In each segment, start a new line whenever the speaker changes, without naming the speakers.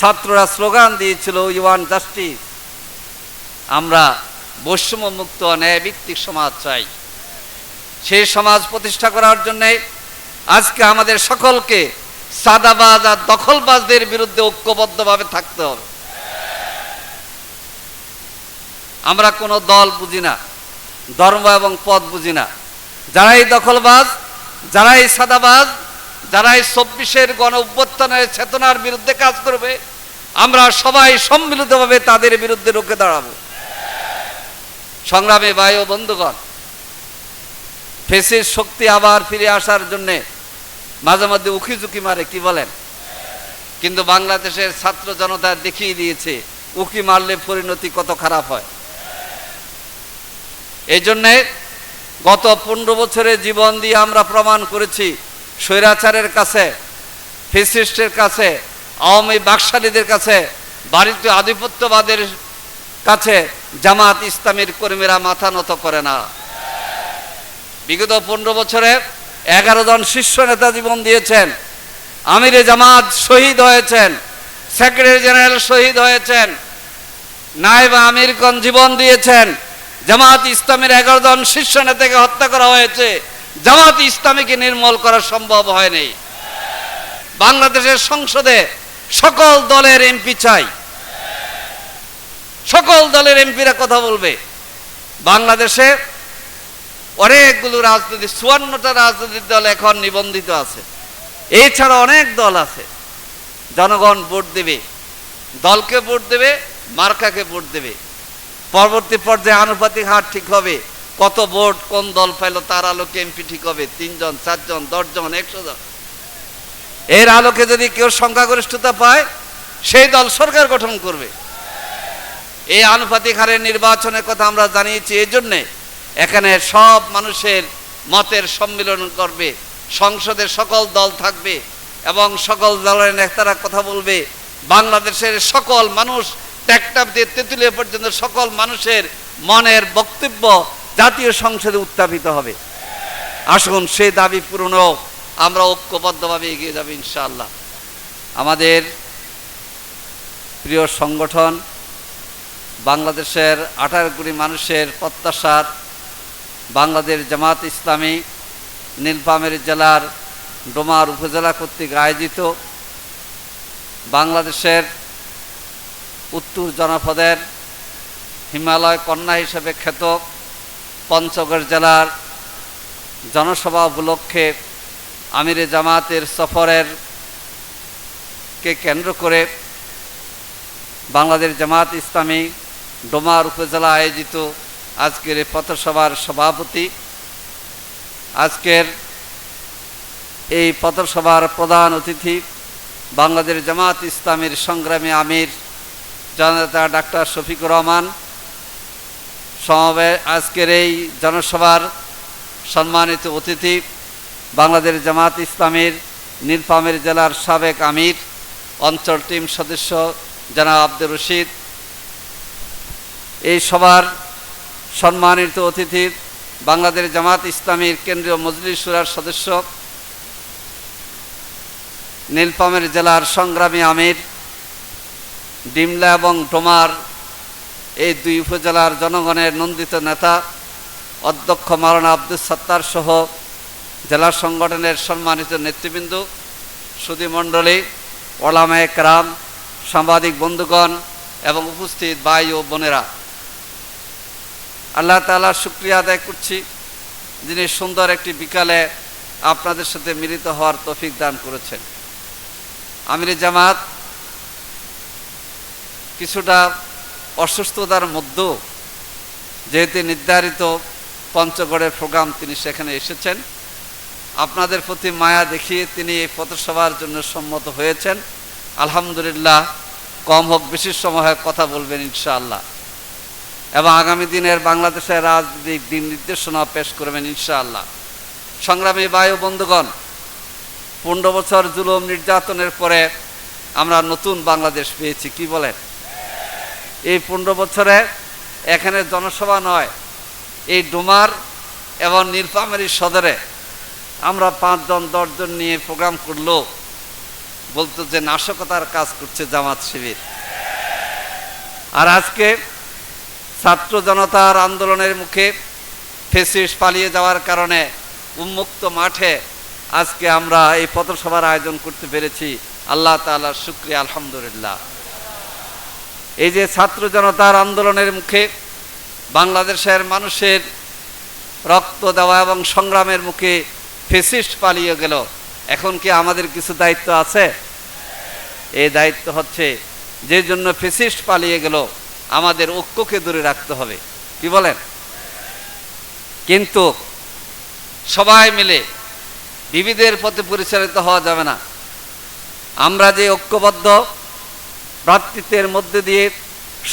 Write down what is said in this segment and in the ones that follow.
ছাত্ররা স্লোগান দিয়েছিল yuan justice আমরা বৈষম্য মুক্ত ন্যায়ভিত্তিক সমাজ চাই। সেই সমাজ প্রতিষ্ঠা করার জন্যে আজকে আমাদের সকলকে সাদাবাজ আর দখলবাজদের বিরুদ্ধে ঐক্যবদ্ধভাবে থাকতে হবে। আমরা কোনো দল বুঝি না, ধর্ম এবং পদ বুঝি না। যারাই দখলবাজ, যারাই সাদাবাজ যারাই চব্বিশের গণ অভ্যুত্থানের চেতনার বিরুদ্ধে কাজ করবে, আমরা সবাই সম্মিলিতভাবে তাদের বিরুদ্ধে রুখে দাঁড়াবো। সংগ্রামে বায়ু বন্ধুগণ, ফেসের শক্তি আবার ফিরে আসার জন্যে মাঝে মধ্যে উকি ঝুঁকি মারে, কি বলেন? কিন্তু বাংলাদেশের ছাত্র জনতা দেখিয়ে দিয়েছে উকি মারলে পরিণতি কত খারাপ হয়। এই জন্যে গত পনেরো বছরে জীবন দিয়ে আমরা প্রমাণ করেছি স্বৈরাচারের কাছে, ফেসিস্টের কাছে, আওয়ামী বাকশালীদের কাছে ভারতীয় আধিপত্যবাদের কাছে জামাত ইসলামের কর্মীরা মাথা নত করে না। বিগত পনেরো বছরে এগারো জন শীর্ষ নেতা জীবন দিয়েছেন। আমিরে জামাত শহীদ হয়েছেন। সেক্রেটারি জেনারেল শহীদ হয়েছেন। নায়েব আমিরগণ জীবন দিয়েছেন। জামাত ইসলামের এগারো জন শীর্ষ নেতাকে হত্যা করা হয়েছে। জামাত ইসলামীকে নির্মল করা সম্ভব হয়নি বাংলাদেশের সংসদে সকল দলের এমপি চাই। সকল দলের এমপিরা কথা বলবে। বাংলাদেশে অনেকগুলো রাজনৈতিক চুয়ান্নটা রাজনৈতিক দল এখন নিবন্ধিত আছে। এছাড়া অনেক দল আছে। জনগণ ভোট দেবে। দলকে ভোট দেবে, মার্কাকে ভোট দেবে। পরবর্তী পর্যায়ে আনুপাতিক হার ঠিক হবে। কত ভোট, কোন দল পাইলো, তার আলোকে এমপি ঠিক হবে? তিনজন, চারজন, দশজন একশো জন এর আলোকে যদি কেউ সংখ্যাগরিষ্ঠতা পায়, সেই দল সরকার গঠন করবে। এই আনুপাতিক হারের নির্বাচনের কথা আমরা জানিয়েছি, এই জন্যে এখানে সব মানুষের মতের সম্মিলন করবে সংসদে সকল দল থাকবে, এবং সকল দলের নেতারা কথা বলবে, বাংলাদেশের সকল মানুষ ট্যাকটাপ দিয়ে তেঁতুলিয়া পর্যন্ত সকল মানুষের মনের বক্তব্য জাতীয় সংসদে উত্থাপিত হবে। আসুন, সে দাবি পূরণ হোক। আমরা ঐক্যবদ্ধভাবে এগিয়ে যাবে ইনশাআল্লাহ। আমাদের প্রিয় সংগঠন, বাংলাদেশের আঠারো কোটি মানুষের প্রত্যাশার বাংলাদেশ জামাত ইসলামী নীলফামের জেলার ডোমার উপজেলা কর্তৃক আয়োজিত বাংলাদেশের উত্তর জনপদের হিমালয় কন্যা হিসেবে খ্যাত পঞ্চগড় জেলার জনসভা উপলক্ষে আমিরে জামাতের সফরের কে কেন্দ্র করে বাংলাদেশ জামাত ইসলামী ডোমার উপজেলা আয়োজিত আজকের এই পথসভার সভাপতি। আজকের এই পথসভার প্রধান অতিথি বাংলাদেশ জামাত ইসলামের সংগ্রামী আমির জননেতা ডাক্তার শফিকুর রহমান। সমাবে আজকের এই জনসভার সম্মানিত অতিথি বাংলাদেশ জামাত ইসলামের নীলফামের জেলার সাবেক আমির, অঞ্চল টিম সদস্য জনাব আব্দুর রশিদ। এই সভার সম্মানিত অতিথি বাংলাদেশ জামাত ইসলামীর কেন্দ্রীয় মজলিস সুরার সদস্য, নীলফামের জেলার সংগ্রামী আমির, ডিমলা এবং ডোমার এই দুই উপজেলার জনগণের নন্দিত নেতা, অধ্যক্ষ মারানা আব্দুল সত্তার সহ জেলা সংগঠনের সম্মানিত নেতৃবৃন্দ, সুদী মণ্ডলী, ওলামায় রাম সাংবাদিক বন্ধুগণ এবং উপস্থিত ভাই ও বোনেরা। আল্লাহ তালার শুক্রিয়া আদায় করছি যিনি সুন্দর একটি বিকালে আপনাদের সাথে মিলিত হওয়ার তফিক দান করেছেন। আমির জামাত কিছুটা অসুস্থতার মধ্যেও যেহেতু নির্ধারিত পঞ্চগড়ের প্রোগ্রাম তিনি সেখানে এসেছেন, আপনাদের প্রতি মায়া দেখিয়ে তিনি এই পথসভার জন্য সম্মত হয়েছেন। আলহামদুলিল্লাহ, কম হোক বেশি সময় কথা বলবেন ইনশাআল্লাহ। এবং আগামী দিনের বাংলাদেশের রাজনৈতিক দিন নির্দেশনা পেশ করবেন ইনশাআল্লাহ। সংগ্রামী বায়ু বন্ধুগণ, পনেরো বছর জুলুম নির্যাতনের পরে আমরা নতুন বাংলাদেশ পেয়েছি, কি বলেন? এই পনেরো বছরে এখানে জনসভা নয়, এই ডুমার এবং নীলফামারী সদরে আমরা পাঁচজন, দশজন নিয়ে প্রোগ্রাম করল, বলতো যে নাশকতার কাজ করছে জামাত শিবির। আর আজকে ছাত্র জনতার আন্দোলনের মুখে ফেসিস পালিয়ে যাওয়ার কারণে উন্মুক্ত মাঠে আজকে আমরা এই পথসভার আয়োজন করতে পেরেছি। আল্লাহ তাআলার শুক্রিয়া, আলহামদুলিল্লাহ। এই যে ছাত্র জনতার আন্দোলনের মুখে বাংলাদেশের মানুষের রক্ত দেওয়া এবং সংগ্রামের মুখে ফেসিস্ট পালিয়ে গেল, এখন কি আমাদের কিছু দায়িত্ব আছে? এই দায়িত্ব হচ্ছে যে জন্য ফেসিস্ট পালিয়ে গেল, আমাদের ঐক্যকে দূরে রাখতে হবে। কি বলেন? কিন্তু সবাই মিলে বিবিধের পথে পরিচালিত হওয়া যাবে না। আমরা যে ঐক্যবদ্ধ ভ্রাতৃত্বের মধ্যে দিয়ে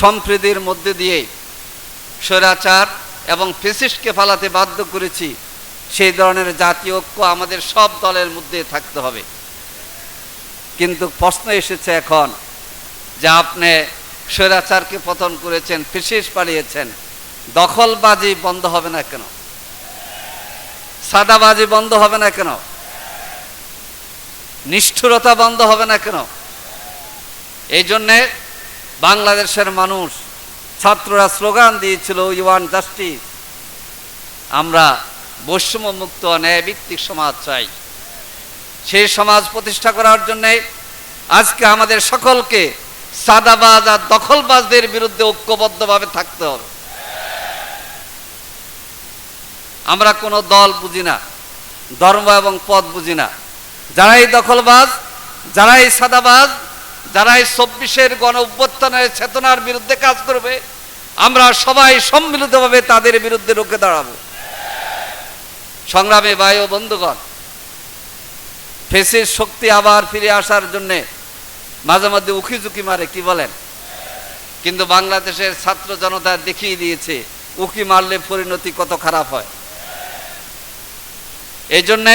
সম্প্রীতির মধ্যে দিয়ে স্বৈরাচার এবং ফেসিস্টকে ফালাতে বাধ্য করেছি, সেই ধরনের জাতীয় ঐক্য আমাদের সব দলের মধ্যে থাকতে হবে। কিন্তু প্রশ্ন এসেছে এখন যে আপনি স্বৈরাচারকে পতন করেছেন ফেসিস পালিয়েছেন, দখলবাজি বন্ধ হবে না কেন? সাদাবাজি বন্ধ হবে না কেন? নিষ্ঠুরতা বন্ধ হবে না কেন? এই জন্যে বাংলাদেশের মানুষ, ছাত্ররা স্লোগান দিয়েছিল ইউয়ান জাস্টিস আমরা বৈষম্য মুক্ত ন্যায়ভিত্তিক সমাজ চাই। সেই সমাজ প্রতিষ্ঠা করার জন্যে আজকে আমাদের সকলকে সাদাবাজ আর দখলবাজদের বিরুদ্ধে ঐক্যবদ্ধভাবে থাকতে হবে। আমরা কোনো দল বুঝি না, ধর্ম এবং পদ বুঝি না। যারাই দখলবাজ, যারাই সাদাবাজ যারাই চব্বিশের গণ অভ্যুত্থানের চেতনার বিরুদ্ধে কাজ করবে, আমরা সবাই সম্মিলিতভাবে তাদের বিরুদ্ধে রুখে দাঁড়াবো। সংগ্রামে বায়ু বন্ধুগণ, ফেসের শক্তি আবার ফিরে আসার জন্যে মাঝে মধ্যে উকি ঝুঁকি মারে, কি বলেন? কিন্তু বাংলাদেশের ছাত্র জনতা দেখিয়ে দিয়েছে উকি মারলে পরিণতি কত খারাপ হয়। এই জন্যে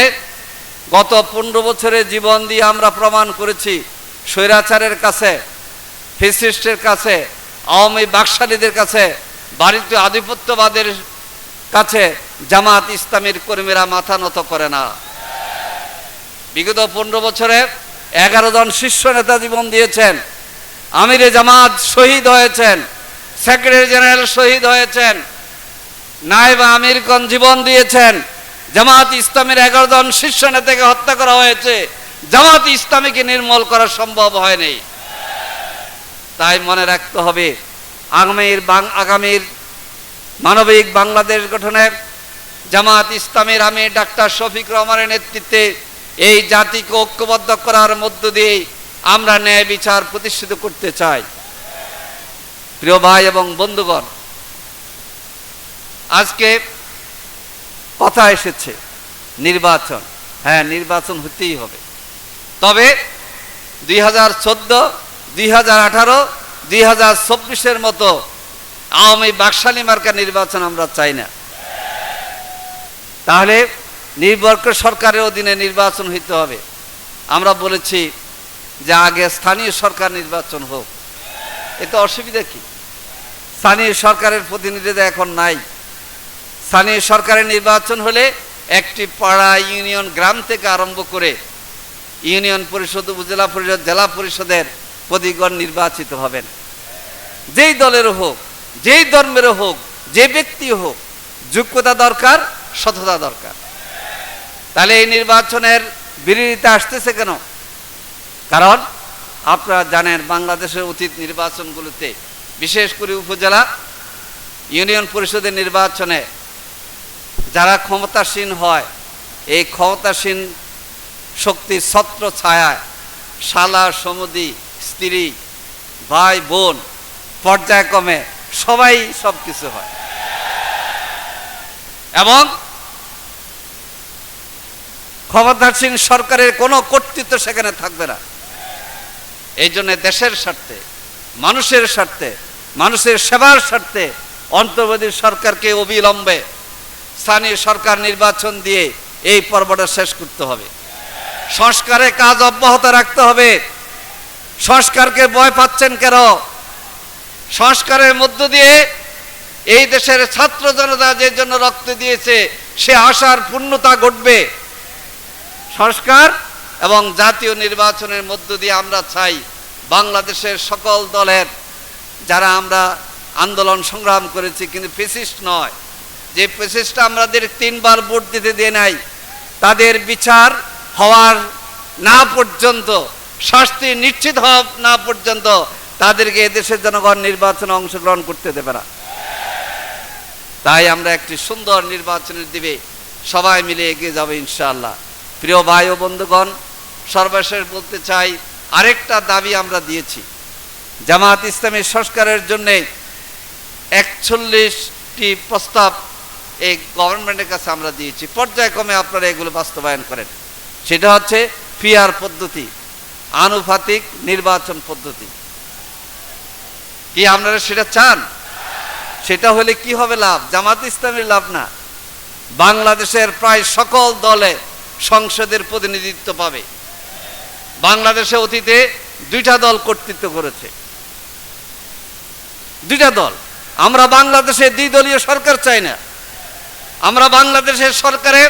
গত পনেরো বছরে জীবন দিয়ে আমরা প্রমাণ করেছি স্বৈরাচারের কাছে, ফেসিস্টের কাছে, আওয়ামী বাকশালীদের কাছে, বাড়িতে আধিপত্যবাদের কাছে জামাত ইসলামের কর্মীরা মাথা নত করে না। বিগত পনেরো বছরে এগারো জন শীর্ষ নেতা জীবন দিয়েছেন। আমিরে জামাত শহীদ হয়েছেন। সেক্রেটারি জেনারেল শহীদ হয়েছেন। নায়েব আমিরগণ জীবন দিয়েছেন। জামাত ইসলামের এগারো জন শীর্ষ নেতাকে হত্যা করা হয়েছে। জামাত ইসলামীকে নির্মূল করা সম্ভব হয়নি। তাই মনে রাখতে হবে, আগামীর আগামীর মানবিক বাংলাদেশ গঠনে জামাত ইসলামের আমি ডাক্তার শফিক রহমানের নেতৃত্বে এই জাতিকে ঐক্যবদ্ধ করার মধ্য দিয়ে আমরা ন্যায় বিচার প্রতিষ্ঠিত করতে চাই। প্রিয় ভাই এবং বন্ধুগণ, আজকে কথা এসেছে, নির্বাচন। হ্যাঁ নির্বাচন হতেই হবে। তবে দুই হাজার চোদ্দ, দুই হাজার আঠারো, দুই হাজার চব্বিশের মতো আওয়ামী বাকশালী মার্কা নির্বাচন আমরা চাই না। তাহলে নির্ভরক সরকারের অধীনে নির্বাচন হইতে হবে। আমরা বলেছি যে আগে স্থানীয় সরকার নির্বাচন হোক। এতে অসুবিধা কি? স্থানীয় সরকারের প্রতিনিধিরা এখন নাই। স্থানীয় সরকারের নির্বাচন হলে একটি পাড়া ইউনিয়ন গ্রাম থেকে আরম্ভ করে ইউনিয়ন পরিষদ, উপজেলা পরিষদ, জেলা পরিষদের প্রতিগণ নির্বাচিত হবেন। যেই দলেরও হোক, যেই ধর্মেরও হোক, যে ব্যক্তি হোক, যোগ্যতা দরকার, সততা দরকার। তাহলে এই নির্বাচনের বিরোধিতা আসতেছে কেন? কারণ আপনারা জানেন বাংলাদেশের অতীত নির্বাচনগুলোতে, বিশেষ করে উপজেলা, ইউনিয়ন পরিষদের নির্বাচনে যারা ক্ষমতাসীন হয়, এই ক্ষমতাসীন শক্তির ছত্র ছায়ায় শালা, সমুদি, স্ত্রী, ভাই, বোন, পর্যায়ক্রমে সবাই সব কিছু হয়। এবং ক্ষমতাসীন সরকারের কোনো কর্তৃত্ব সেখানে থাকবে না। এই জন্য দেশের স্বার্থে, মানুষের স্বার্থে, মানুষের সেবার স্বার্থে অন্তর্বর্তী সরকারকে অবিলম্বে স্থানীয় সরকার নির্বাচন দিয়ে এই পর্বটা শেষ করতে হবে। সংস্কারে কাজ অব্যাহত রাখতে হবে। সংস্কারকে ভয় পাচ্ছেন কেন? সংস্কারের মধ্য দিয়ে এই দেশের ছাত্র জনতা যে জন্য রক্ত দিয়েছে, সে আশার পূর্ণতা ঘটবে। সংস্কার এবং জাতীয় নির্বাচনের মধ্য দিয়ে আমরা চাই বাংলাদেশের সকল দলের, যারা আমরা আন্দোলন সংগ্রাম করেছি, কিন্তু ফেসিস্ট নয়। যে ফেসিস্টটা আমাদের তিনবার ভোট দিতে দিয়ে নাই, তাদের বিচার হওয়ার না পর্যন্ত, শাস্তি নিশ্চিত হওয়া না পর্যন্ত তাদেরকে এদেশের জনগণ নির্বাচনে অংশগ্রহণ করতে দেবে না। তাই আমরা একটি সুন্দর নির্বাচনের দিবে সবাই মিলে এগিয়ে যাবে ইনশাআল্লাহ। প্রিয় ভাই ও বন্ধুগণ, সর্বশেষ বলতে চাই, আরেকটা দাবি আমরা দিয়েছি। জামাত ইসলামী সংস্কারের জন্যে একচল্লিশটি প্রস্তাব এই গভর্নমেন্টের কাছে আমরা দিয়েছি। পর্যায়ক্রমে আপনারা এগুলো বাস্তবায়ন করেন। সেটা হচ্ছে পিয়ার পদ্ধতি, আনুপাতিক নির্বাচন পদ্ধতি। কি আপনারা সেটা চান? সেটা হলে কি হবে লাভ? জামাত ইসলামের লাভ না। বাংলাদেশের প্রায় সকল দলে সংসদের প্রতিনিধিত্ব পাবে। বাংলাদেশে অতীতে দুইটা দল কর্তৃত্ব করেছে। দুইটা দল। আমরা বাংলাদেশে দ্বিদলীয় সরকার চাই না। আমরা বাংলাদেশের সরকারে,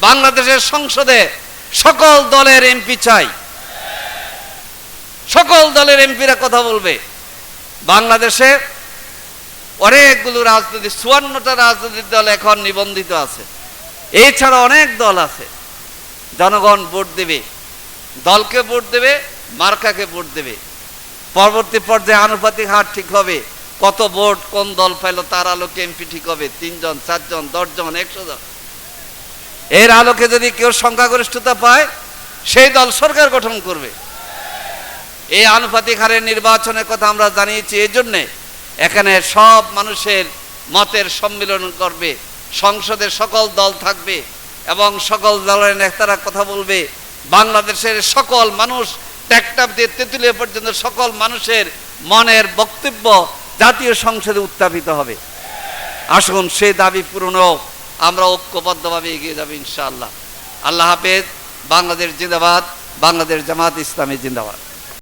বাংলাদেশের সংসদে সকল দলের এমপি চাই। সকল দলের এমপিরা কথা বলবে। বাংলাদেশে অনেকগুলো রাজনৈতিক চুয়ান্নটা রাজনৈতিক দল এখন নিবন্ধিত আছে। এছাড়া অনেক দল আছে। জনগণ ভোট দেবে। দলকে ভোট দেবে, মার্কাকে ভোট দেবে। পরবর্তী পর্যায়ে আনুপাতিক হার ঠিক হবে। কত ভোট, কোন দল পাইলো, তার আলোকে এমপি ঠিক হবে। তিনজন, চারজন, দশজন, একশো জন। এর আলোকে যদি কেউ সংখ্যাগরিষ্ঠতা পায়, সেই দল সরকার গঠন করবে। এই আনুপাতিক হারের নির্বাচনের কথা আমরা জানিয়েছি, এই জন্যে এখানে সব মানুষের মতের সম্মিলন করবে, সংসদের সকল দল থাকবে এবং সকল দলের নেতারা কথা বলবে। বাংলাদেশের সকল মানুষ ট্যাকটাপ দিয়ে তেঁতুলিয়া পর্যন্ত সকল মানুষের মনের বক্তব্য জাতীয় সংসদে উত্থাপিত হবে। আসুন, সেই দাবি পূরণ হোক আমরা ঐক্যবদ্ধভাবে এগিয়ে যাব ইনশাআল্লাহ। আল্লাহ হাফেজ বাংলাদেশ জিন্দাবাদ বাংলাদেশ জামাত ইসলামী জিন্দাবাদ।